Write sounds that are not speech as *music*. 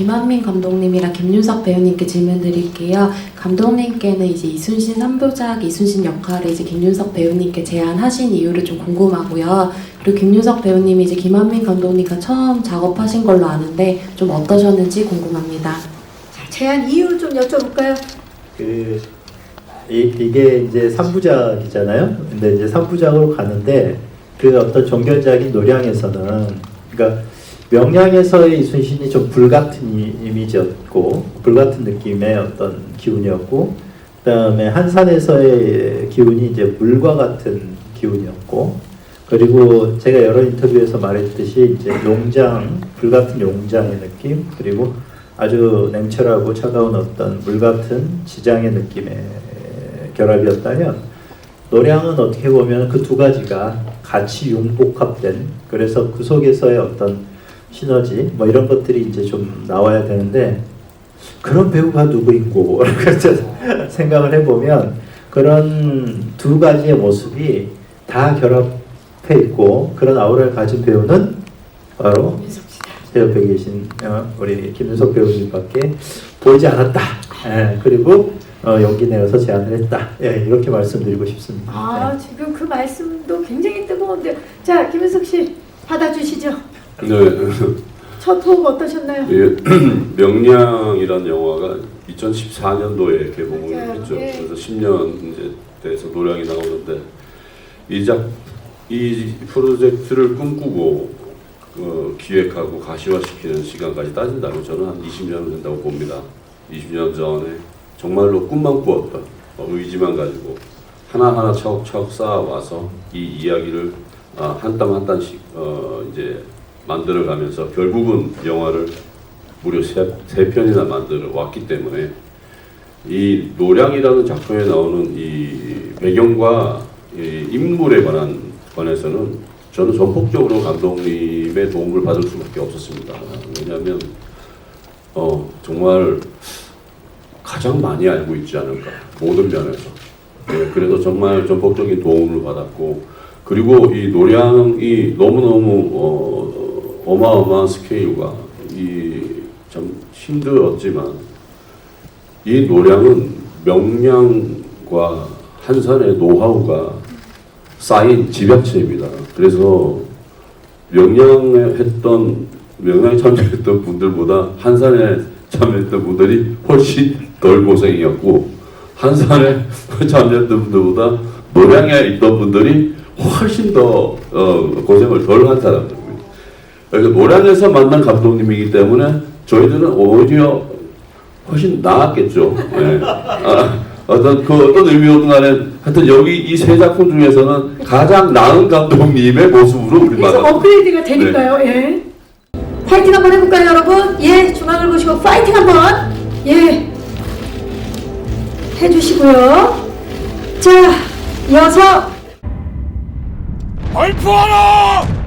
김한민 감독님이랑 김윤석 배우님께 질문 드릴게요. 감독님께는 이제 이순신 3부작 이순신 역할을 이제 김윤석 배우님께 제안하신 이유를 좀 궁금하고요. 그리고 김윤석 배우님이 이제 김한민 감독님과 처음 작업하신 걸로 아는데 좀 어떠셨는지 궁금합니다. 자, 제안 이유를 좀 여쭤볼까요? 그 이, 이게 이제 3부작이잖아요. 근데 이제 3부작으로 가는데 그 어떤 종결작인 노량에서는 그러니까 명량에서의 이순신이 좀 불같은 이- 이미지였고 불같은 느낌의 어떤 기운이었고 그다음에 한산에서의 기운이 이제 물과 같은 기운이었고 그리고 제가 여러 인터뷰에서 말했듯이 이제 용장 불같은 용장의 느낌 그리고 아주 냉철하고 차가운 어떤 물 같은 지장의 느낌의 결합이었다면 노량은 어떻게 보면 그 두 가지가 같이 융복합된 그래서 그 속에서의 어떤 시너지 뭐 이런 것들이 이제 좀 나와야 되는데 그런 배우가 누구인고 그래서 *laughs* 생각을 해보면 그런 두 가지의 모습이 다 결합해 있고 그런 아우라를 가진 배우는 바로 제 옆에 계신 어, 우리 김윤석 배우님밖에 보이지 않았다. 예, 그리고 어, 용기 내어서 제안을 했다. 예, 이렇게 말씀드리고 싶습니다. 아, 지금 그 말씀도 굉장히 뜨거운데. 자, 김은석 씨 받아주시죠. 네, 첫 호흡 어떠셨나요? 예, *clears throat* 명량이라는 영화가 2014년도에 개봉을 맞아요. 했죠. 예. 그래서 10년 이제 돼서 노량이 나오는데 이 작 이 프로젝트를 꿈꾸고 어, 기획하고 가시화시키는 시간까지 따진다면 저는 한 20년 된다고 봅니다. 20년 전에 정말로 꿈만 꾸었던 어, 의지만 가지고 하나하나 차곡차곡 쌓아와서 이 이야기를 아, 한땀 한 땀씩 어, 이제 만들어가면서 결국은 영화를 무려 세, 세 편이나 만들어 왔기 때문에 이 노량이라는 작품에 나오는 이 배경과 이 인물에 관한 관해서는 저는 전폭적으로 감독님의 도움을 받을 수밖에 없었습니다. 왜냐하면 어, 정말 가장 많이 알고 있지 않을까 모든 면에서. 예, 그래서 정말 전폭적인 도움을 받았고 그리고 이 노량이 너무너무 어, 어마어마한 스케일과 이 참 힘들었지만 이 노량은 명량과 한산의 노하우가 쌓인 집약체입니다. 그래서 명량에 했던 명량에 참여했던 분들보다 한산에 참여했던 분들이 훨씬 덜 고생이었고 한산에 *laughs* 참여했던 분들보다 노량에 있던 분들이 훨씬 더 어, 고생을 덜한 사람들입니다. 그래서 노량에서 만난 감독님이기 때문에 저희들은 오히려 훨씬 나았겠죠. 예. 아, 어떤 그 어떤 의미였든 간에 하여튼 여기 이 세 작품 중에서는 가장 나은 감독님의 모습으로 우리 그래서 만났 업그레이드가 되니까요. 네. 예. 파이팅 한번 해볼까요, 여러분? 예, 중앙을 보시고 파이팅 한번 예 해주시고요. 자, 이어서 발표하라!